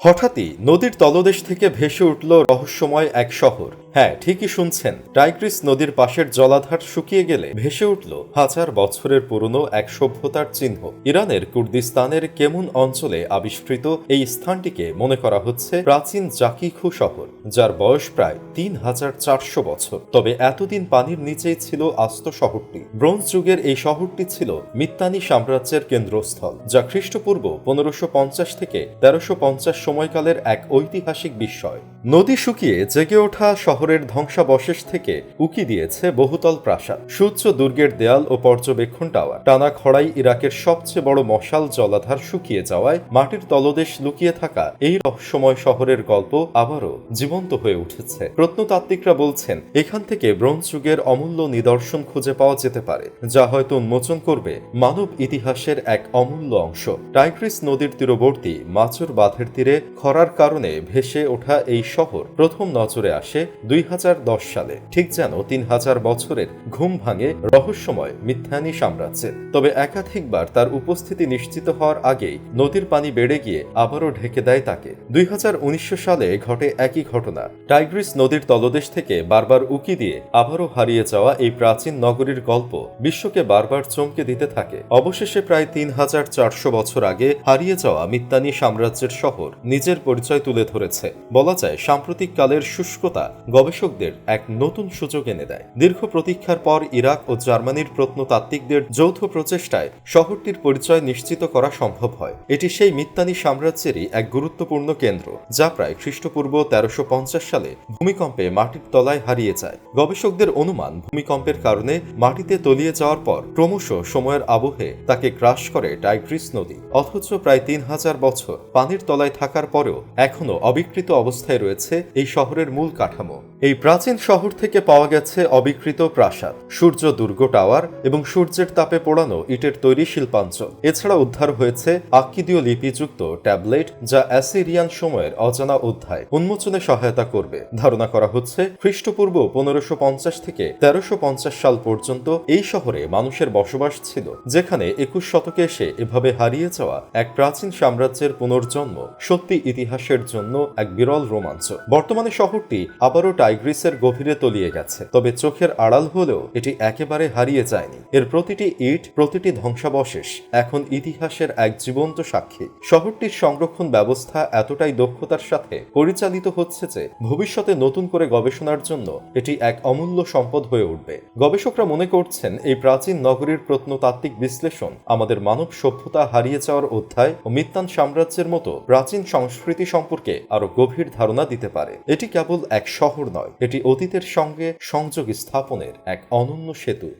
হঠাৎই নদীর তলদেশ থেকে ভেসে উঠল রহস্যময় এক শহর। হ্যাঁ ঠিকই শুনছেন। টাইগ্রিস নদীর পাশের জলাধার শুকিয়ে গেলে ভেসে উঠল হাজার বছরের পুরনো এক সভ্যতার চিহ্ন। ইরানের কুর্দিস্তানের কেমন অঞ্চলে আবিষ্কৃত এই স্থানটিকে মনে করা হচ্ছে প্রাচীন জাকিখু শহর, যার বয়স প্রায় তিন হাজার চারশো বছর। তবে এতদিন পানির নিচেই ছিল আস্ত শহরটি। ব্রোঞ্জ যুগের এই শহরটি ছিল মিত্তানি সাম্রাজ্যের কেন্দ্রস্থল, যা খ্রিস্টপূর্ব পনেরোশো পঞ্চাশ থেকে তেরোশো পঞ্চাশ সময়কালের এক ঐতিহাসিক বিস্ময়। নদী শুকিয়ে জেগে ওঠা শহরের ধ্বংসাবশেষ থেকে উকি দিয়েছে বহুতল প্রাসাদ। সূর্য দুর্গের দেয়াল ও পর্যবেক্ষণ টাওয়ার। টানা খড়াই ইরাকের সবচেয়ে বড় মশাল জলাধার শুকিয়ে যাওয়ায় মাটির তলদেশ লুকিয়ে থাকা এই রহস্যময় শহরের গল্প আবারও জীবন্ত হয়ে উঠেছে। প্রত্নতাত্ত্বিকরা বলছেন, এখান থেকে ব্রোঞ্জ যুগের অমূল্য নিদর্শন খুঁজে পাওয়া যেতে পারে, যা হয়তো উন্মোচন করবে মানব ইতিহাসের এক অমূল্য অংশ। টাইগ্রিস নদীর তীরবর্তী মাচুর বাঁধের তীরে খরার কারণে ভেসে ওঠা এই শহর প্রথম নজরে আসে দুই হাজার দশ সালে। ঠিক যেন তিন হাজার বছরের ঘুম ভাঙে রহস্যময় মিথ্যানি সাম্রাজ্যের। তবে একাধিকবার তার উপস্থিতি নিশ্চিত হওয়ার আগেই নদীর পানি বেড়ে গিয়ে আবারও ঢেকে দেয় তাকে। দুই সালে ঘটে একই ঘটনা। টাইগ্রিস নদীর তলদেশ থেকে বারবার উকি দিয়ে আবারও হারিয়ে যাওয়া এই প্রাচীন নগরীর গল্প বিশ্বকে বারবার চমকে দিতে থাকে। অবশেষে প্রায় তিন হাজার চারশো বছর আগে হারিয়ে যাওয়া মিত্তানি সাম্রাজ্যের শহর নিজের পরিচয় তুলে ধরেছে। বলা যায়, সাম্প্রতিক কালের শুষ্কতা গবেষকদের এক নতুন সুযোগ এনে দেয়। দীর্ঘ প্রতীক্ষার পর ইরাক ও জার্মানির প্রত্নতাত্ত্বিকদের যৌথ প্রচেষ্টায় শহরটির পরিচয় নিশ্চিত করা সম্ভব হয়। এটি সেই মিত্তানি সাম্রাজ্যেরই এক গুরুত্বপূর্ণ কেন্দ্র, যা প্রায় খ্রিস্টপূর্ব তেরোশো সালে ভূমিকম্পে মাটির তলায় হারিয়ে যায়। গবেষকদের অনুমান ভূমিকম্পের কারণে মাটিতে তলিয়ে যাওয়ার পর ক্রমশ সময়ের আবহে তাকে গ্রাস করে টাইগ্রিস নদী। অথচ প্রায় তিন হাজার বছর পানির তলায় থাকার পরেও এখনও অবিকৃত অবস্থায় রয়েছে এই শহরের মূল কাঠামো। এই প্রাচীন শহর থেকে পাওয়া গেছে অবিকৃত প্রাসাদ, সূর্য দুর্গ টাওয়ার এবং সূর্যের তাপে পোড়ানো ইটের তৈরি শিল্পাঞ্চল। এছাড়া উদ্ধার হয়েছে আক্কিদীয় লিপিযুক্ত ট্যাবলেট যা অ্যাসিরিয়ান সময়ের অজানা অধ্যায় উন্মোচনে সহায়তা করবে। ধারণা করা হচ্ছে, খ্রিস্টপূর্ব পনেরোশো পঞ্চাশ থেকে তেরোশো পঞ্চাশ সাল পর্যন্ত এই শহরে মানুষের বসবাস ছিল, যেখানে একুশ শতকে এসে এভাবে হারিয়ে যাওয়া এক প্রাচীন সাম্রাজ্যের পুনর্জন্ম সত্যি ইতিহাসের জন্য এক বিরল রোমাঞ্চ। বর্তমানে শহরটি আবারও টাইগ্রিসের গভীরে তলিয়ে গেছে, তবে চোখের আড়াল হলেও এটি একেবারে হারিয়ে যায়নি। এর প্রতিটি ইট, প্রতিটি ধ্বংসাবশেষ এখন ইতিহাসের এক জীবন্ত সাক্ষী। শহরটির সংরক্ষণ ব্যবস্থা এতটাই দক্ষতার সাথে পরিচালিত হচ্ছে যে ভবিষ্যতে নতুন করে গবেষণার জন্য এটি এক অমূল্য সম্পদ হয়ে উঠবে। গবেষকরা মনে করছেন এই প্রাচীন নগরীর প্রত্নতাত্ত্বিক বিশ্লেষণ আমাদের মানব সভ্যতা হারিয়ে যাওয়ার অধ্যায় ও মিত্তান সাম্রাজ্যের মতো প্রাচীন সংস্কৃতি সম্পর্কে আরও গভীর ধারণা দিতে পারে। এটি কেবল এক শহর নয়, এটি অতীতের সঙ্গে সংযোগ স্থাপনের এক অনন্য সেতু।